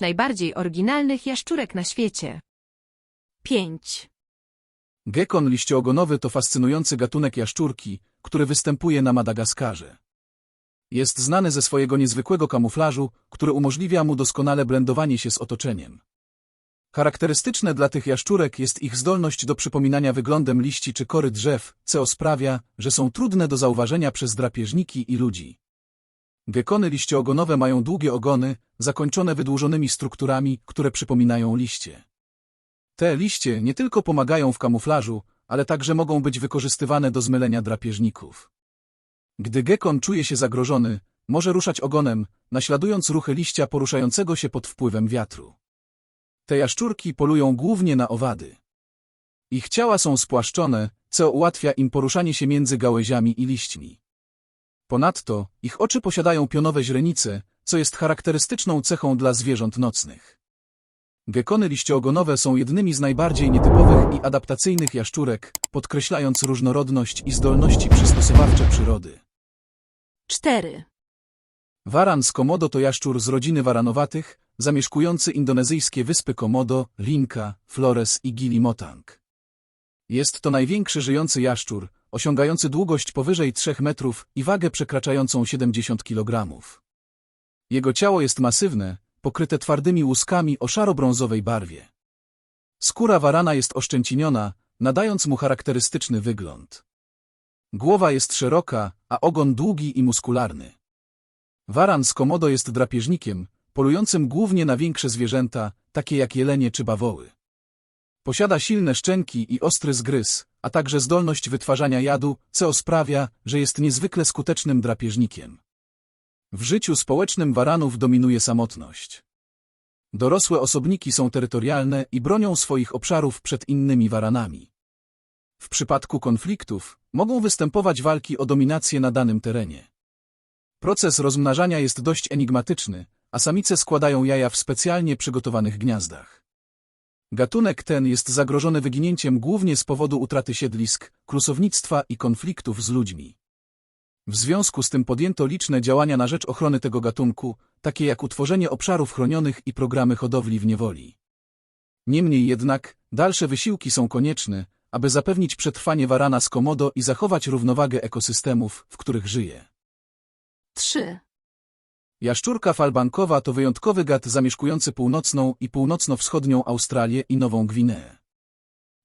najbardziej oryginalnych jaszczurek na świecie. 5. Gekon liścioogonowy to fascynujący gatunek jaszczurki, który występuje na Madagaskarze. Jest znany ze swojego niezwykłego kamuflażu, który umożliwia mu doskonale blendowanie się z otoczeniem. Charakterystyczne dla tych jaszczurek jest ich zdolność do przypominania wyglądem liści czy kory drzew, co sprawia, że są trudne do zauważenia przez drapieżniki i ludzi. Gekony liścioogonowe mają długie ogony, zakończone wydłużonymi strukturami, które przypominają liście. Te liście nie tylko pomagają w kamuflażu, ale także mogą być wykorzystywane do zmylenia drapieżników. Gdy gekon czuje się zagrożony, może ruszać ogonem, naśladując ruchy liścia poruszającego się pod wpływem wiatru. Te jaszczurki polują głównie na owady. Ich ciała są spłaszczone, co ułatwia im poruszanie się między gałęziami i liśćmi. Ponadto, ich oczy posiadają pionowe źrenice, co jest charakterystyczną cechą dla zwierząt nocnych. Gekony liścioogonowe są jednymi z najbardziej nietypowych i adaptacyjnych jaszczurek, podkreślając różnorodność i zdolności przystosowawcze przyrody. 4. Waran z Komodo to jaszczur z rodziny waranowatych, zamieszkujący indonezyjskie wyspy Komodo, Linka, Flores i Gili Motang. Jest to największy żyjący jaszczur, osiągający długość powyżej 3 metrów i wagę przekraczającą 70 kg. Jego ciało jest masywne, pokryte twardymi łuskami o szaro-brązowej barwie. Skóra warana jest oszczęciniona, nadając mu charakterystyczny wygląd. Głowa jest szeroka, a ogon długi i muskularny. Waran z Komodo jest drapieżnikiem, polującym głównie na większe zwierzęta, takie jak jelenie czy bawoły. Posiada silne szczęki i ostry zgryz, a także zdolność wytwarzania jadu, co sprawia, że jest niezwykle skutecznym drapieżnikiem. W życiu społecznym waranów dominuje samotność. Dorosłe osobniki są terytorialne i bronią swoich obszarów przed innymi waranami. W przypadku konfliktów mogą występować walki o dominację na danym terenie. Proces rozmnażania jest dość enigmatyczny, a samice składają jaja w specjalnie przygotowanych gniazdach. Gatunek ten jest zagrożony wyginięciem głównie z powodu utraty siedlisk, klusownictwa i konfliktów z ludźmi. W związku z tym podjęto liczne działania na rzecz ochrony tego gatunku, takie jak utworzenie obszarów chronionych i programy hodowli w niewoli. Niemniej jednak, dalsze wysiłki są konieczne, aby zapewnić przetrwanie warana z komodo i zachować równowagę ekosystemów, w których żyje. 3. Jaszczurka falbankowa to wyjątkowy gad zamieszkujący północną i północno-wschodnią Australię i Nową Gwineę.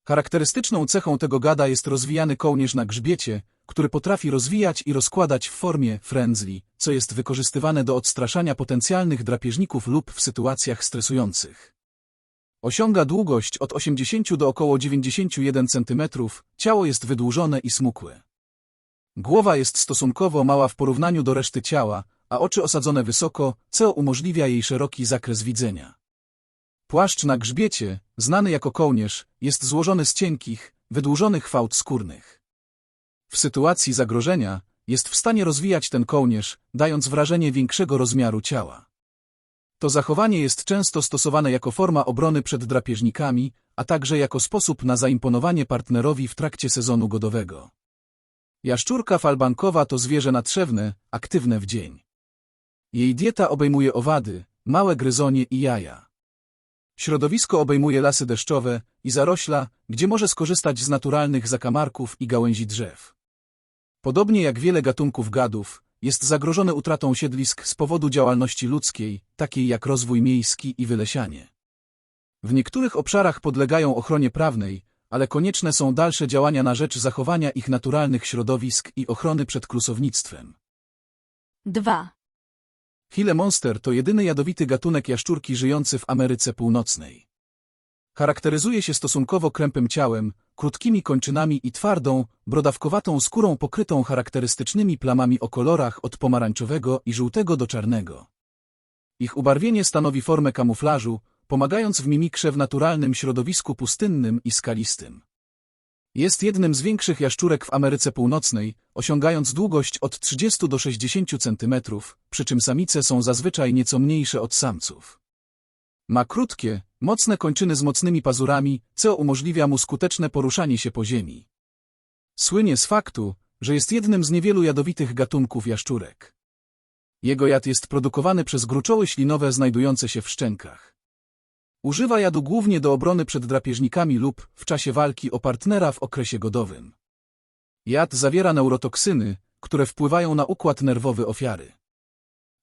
Charakterystyczną cechą tego gada jest rozwijany kołnierz na grzbiecie, który potrafi rozwijać i rozkładać w formie friendly, co jest wykorzystywane do odstraszania potencjalnych drapieżników lub w sytuacjach stresujących. Osiąga długość od 80 do około 91 cm, ciało jest wydłużone i smukłe. Głowa jest stosunkowo mała w porównaniu do reszty ciała, a oczy osadzone wysoko, co umożliwia jej szeroki zakres widzenia. Płaszcz na grzbiecie, znany jako kołnierz, jest złożony z cienkich, wydłużonych fałd skórnych. W sytuacji zagrożenia jest w stanie rozwijać ten kołnierz, dając wrażenie większego rozmiaru ciała. To zachowanie jest często stosowane jako forma obrony przed drapieżnikami, a także jako sposób na zaimponowanie partnerowi w trakcie sezonu godowego. Jaszczurka falbankowa to zwierzę natrzewne, aktywne w dzień. Jej dieta obejmuje owady, małe gryzonie i jaja. Środowisko obejmuje lasy deszczowe i zarośla, gdzie może skorzystać z naturalnych zakamarków i gałęzi drzew. Podobnie jak wiele gatunków gadów, jest zagrożone utratą siedlisk z powodu działalności ludzkiej, takiej jak rozwój miejski i wylesianie. W niektórych obszarach podlegają ochronie prawnej, ale konieczne są dalsze działania na rzecz zachowania ich naturalnych środowisk i ochrony przed klusownictwem. 2. Gila monster to jedyny jadowity gatunek jaszczurki żyjący w Ameryce Północnej. Charakteryzuje się stosunkowo krępym ciałem, krótkimi kończynami i twardą, brodawkowatą skórą pokrytą charakterystycznymi plamami o kolorach od pomarańczowego i żółtego do czarnego. Ich ubarwienie stanowi formę kamuflażu, pomagając w mimikrze w naturalnym środowisku pustynnym i skalistym. Jest jednym z większych jaszczurek w Ameryce Północnej, osiągając długość od 30 do 60 cm, przy czym samice są zazwyczaj nieco mniejsze od samców. Ma krótkie, mocne kończyny z mocnymi pazurami, co umożliwia mu skuteczne poruszanie się po ziemi. Słynie z faktu, że jest jednym z niewielu jadowitych gatunków jaszczurek. Jego jad jest produkowany przez gruczoły ślinowe znajdujące się w szczękach. Używa jadu głównie do obrony przed drapieżnikami lub w czasie walki o partnera w okresie godowym. Jad zawiera neurotoksyny, które wpływają na układ nerwowy ofiary.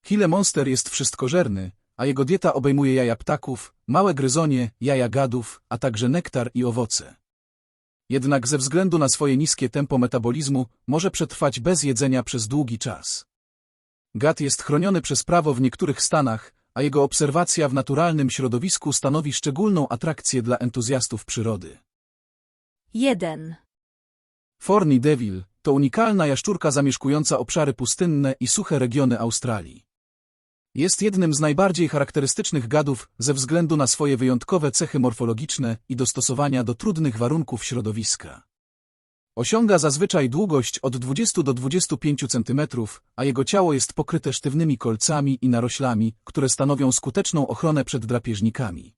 Gila monster jest wszystkożerny, a jego dieta obejmuje jaja ptaków, małe gryzonie, jaja gadów, a także nektar i owoce. Jednak ze względu na swoje niskie tempo metabolizmu może przetrwać bez jedzenia przez długi czas. Gad jest chroniony przez prawo w niektórych stanach, a jego obserwacja w naturalnym środowisku stanowi szczególną atrakcję dla entuzjastów przyrody. 1. Forni devil to unikalna jaszczurka zamieszkująca obszary pustynne i suche regiony Australii. Jest jednym z najbardziej charakterystycznych gadów ze względu na swoje wyjątkowe cechy morfologiczne i dostosowania do trudnych warunków środowiska. Osiąga zazwyczaj długość od 20 do 25 cm, a jego ciało jest pokryte sztywnymi kolcami i naroślami, które stanowią skuteczną ochronę przed drapieżnikami.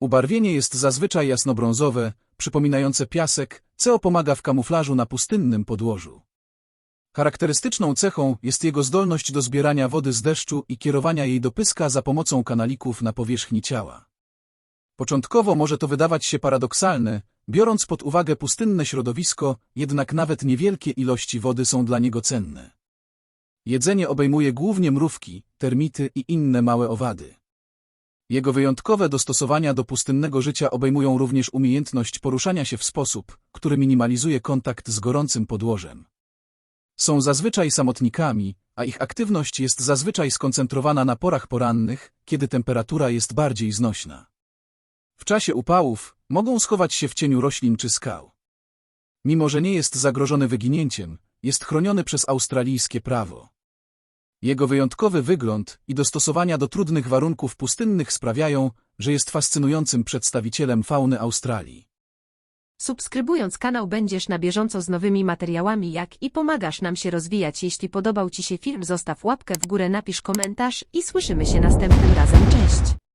Ubarwienie jest zazwyczaj jasnobrązowe, przypominające piasek, co pomaga w kamuflażu na pustynnym podłożu. Charakterystyczną cechą jest jego zdolność do zbierania wody z deszczu i kierowania jej do pyska za pomocą kanalików na powierzchni ciała. Początkowo może to wydawać się paradoksalne, biorąc pod uwagę pustynne środowisko, jednak nawet niewielkie ilości wody są dla niego cenne. Jedzenie obejmuje głównie mrówki, termity i inne małe owady. Jego wyjątkowe dostosowania do pustynnego życia obejmują również umiejętność poruszania się w sposób, który minimalizuje kontakt z gorącym podłożem. Są zazwyczaj samotnikami, a ich aktywność jest zazwyczaj skoncentrowana na porach porannych, kiedy temperatura jest bardziej znośna. W czasie upałów mogą schować się w cieniu roślin czy skał. Mimo, że nie jest zagrożony wyginięciem, jest chroniony przez australijskie prawo. Jego wyjątkowy wygląd i dostosowania do trudnych warunków pustynnych sprawiają, że jest fascynującym przedstawicielem fauny Australii. Subskrybując kanał będziesz na bieżąco z nowymi materiałami jak i pomagasz nam się rozwijać. Jeśli podobał Ci się film zostaw łapkę w górę, napisz komentarz i słyszymy się następnym razem. Cześć!